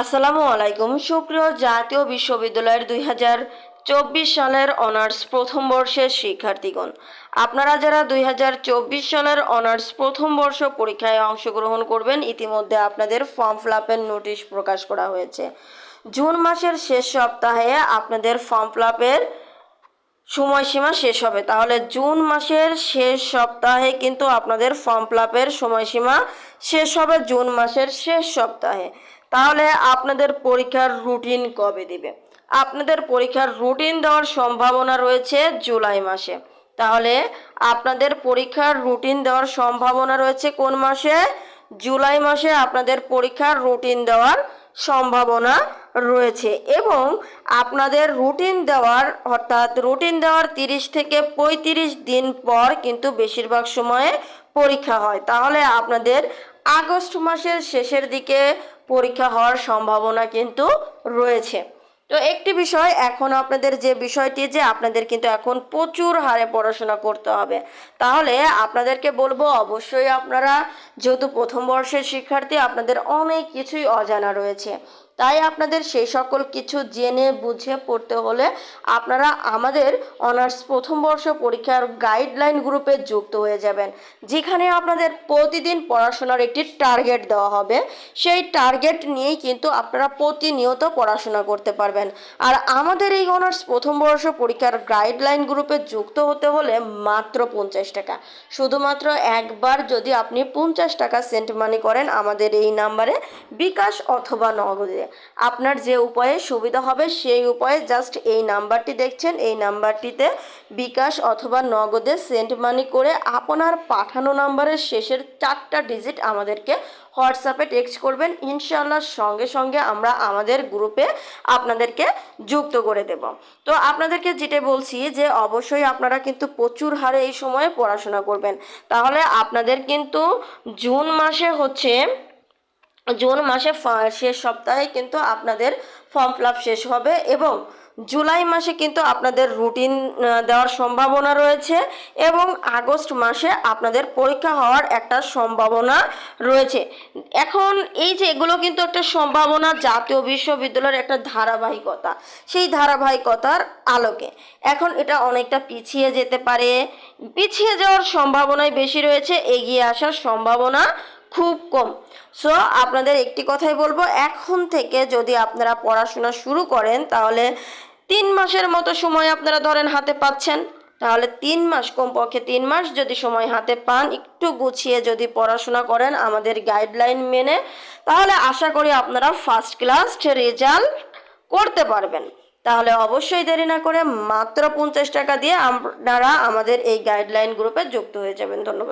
আসসালামু আলাইকুম। সুপ্রিয় জাতীয় বিশ্ববিদ্যালয়ের দুই হাজার চব্বিশ সালের অনার্স প্রথম বর্ষের শিক্ষার্থীগণ, আপনারা যারা দুই হাজার চব্বিশ সালের অনার্স প্রথম বর্ষ পরীক্ষায় অংশগ্রহণ করবেন, ইতিমধ্যে আপনাদের ফর্ম ফিল আপের নোটিশ প্রকাশ করা হয়েছে। জুন মাসের শেষ সপ্তাহে আপনাদের ফর্ম ফিল আপের সময়সীমা শেষ হবে। তাহলে জুন মাসের শেষ সপ্তাহে কিন্তু আপনাদের ফর্ম ফিল আপের সময়সীমা শেষ হবে জুন মাসের শেষ সপ্তাহে। তাহলে আপনাদের পরীক্ষার রুটিন কবে দিবে? আপনাদের পরীক্ষার রুটিন দেওয়ার সম্ভাবনা রয়েছে জুলাই মাসে। তাহলে আপনাদের পরীক্ষার রুটিন দেওয়ার সম্ভাবনা রয়েছে কোন মাসে? জুলাই মাসে আপনাদের পরীক্ষার রুটিন দেওয়ার সম্ভাবনা রয়েছে এবং আপনাদের রুটিন দেওয়ার, অর্থাৎ রুটিন দেওয়ার তিরিশ থেকে পঁয়ত্রিশ দিন পর কিন্তু বেশিরভাগ সময়ে পরীক্ষা হয়। তাহলে আপনাদের আগস্ট মাসের শেষের দিকে পরীক্ষা হওয়ার সম্ভাবনা কিন্তু রয়েছে। তো একটি বিষয়, এখন আপনাদের যে বিষয়টি যে আপনাদের কিন্তু এখন প্রচুর হারে পড়াশোনা করতে হবে। তাহলে আপনাদেরকে বলব, অবশ্যই আপনারা, যেহেতু প্রথম বর্ষের শিক্ষার্থী, আপনাদের অনেক কিছুই অজানা রয়েছে। তাই আপনাদের সেই সকল কিছু জেনে বুঝে পড়তে হলে আপনারা আমাদের অনার্স প্রথম বর্ষ পরীক্ষার গাইডলাইন গ্রুপে যুক্ত হয়ে যাবেন। যেখানে আপনাদের প্রতিদিন পড়াশোনার একটি টার্গেট দেওয়া হবে। সেই টার্গেট নিয়েই কিন্তু আপনারা প্রতিনিয়ত পড়াশোনা করতে পারবেন। আর আমাদের এই অনার্স প্রথম বর্ষ পরীক্ষার গাইডলাইন গ্রুপে যুক্ত হতে হলে মাত্র পঞ্চাশ টাকা। শুধুমাত্র একবার যদি আপনি পঞ্চাশ টাকা সেন্ট মানি করেন আমাদের এই নাম্বারে বিকাশ অথবা নগদে। আপনার যে উপায়ে সুবিধা হবে সেই উপায়ে জাস্ট এই নাম্বারটি দেখছেন। এই নাম্বারটিতে বিকাশ অথবা নগদে সেন্ট মানি করে আপনার পাঠানো নাম্বারের শেষের চারটা ডিজিট আমাদেরকে হোয়াটসঅ্যাপে টেক্সট করবেন। ইনশাআল্লাহ সঙ্গে সঙ্গে আমরা আমাদের গ্রুপে আপনাদেরকে যুক্ত করে দেব। তো আপনাদেরকে যেটা বলছি যে অবশ্যই আপনারা কিন্তু প্রচুর হারে এই সময়ে পড়াশোনা করবেন। তাহলে আপনাদের কিন্তু জুন মাসে হচ্ছে জুন মাসে শেষ সপ্তাহে কিন্তু আপনাদের ফর্ম ফিল শেষ হবে এবং জুলাই মাসে কিন্তু আপনাদের রুটিন দেওয়ার সম্ভাবনা রয়েছে এবং আগস্ট মাসে আপনাদের পরীক্ষা হওয়ার একটা সম্ভাবনা রয়েছে। এখন এই যে এগুলো কিন্তু একটা সম্ভাবনা জাতীয় বিশ্ববিদ্যালয়ের একটা ধারাবাহিকতা, সেই ধারাবাহিকতার আলোকে। এখন এটা অনেকটা পিছিয়ে যেতে পারে, পিছিয়ে যাওয়ার সম্ভাবনাই বেশি রয়েছে, এগিয়ে আসার সম্ভাবনা খুব কম। সো আপনাদের একটি কথাই বলব, এখন থেকে যদি আপনারা পড়াশোনা শুরু করেন, তাহলে তিন মাসের মতো সময় আপনারা ধরেন হাতে পাচ্ছেন। তাহলে তিন মাস, কমপক্ষে তিন মাস যদি সময় হাতে পান, একটু গুছিয়ে যদি পড়াশোনা করেন আমাদের গাইডলাইন মেনে, তাহলে আশা করি আপনারা ফার্স্ট ক্লাস রেজাল্ট করতে পারবেন। তাহলে অবশ্যই দেরি না করে মাত্র পঞ্চাশ টাকা দিয়ে আপনারা আমাদের এই গাইডলাইন গ্রুপে যুক্ত হয়ে যাবেন। ধন্যবাদ।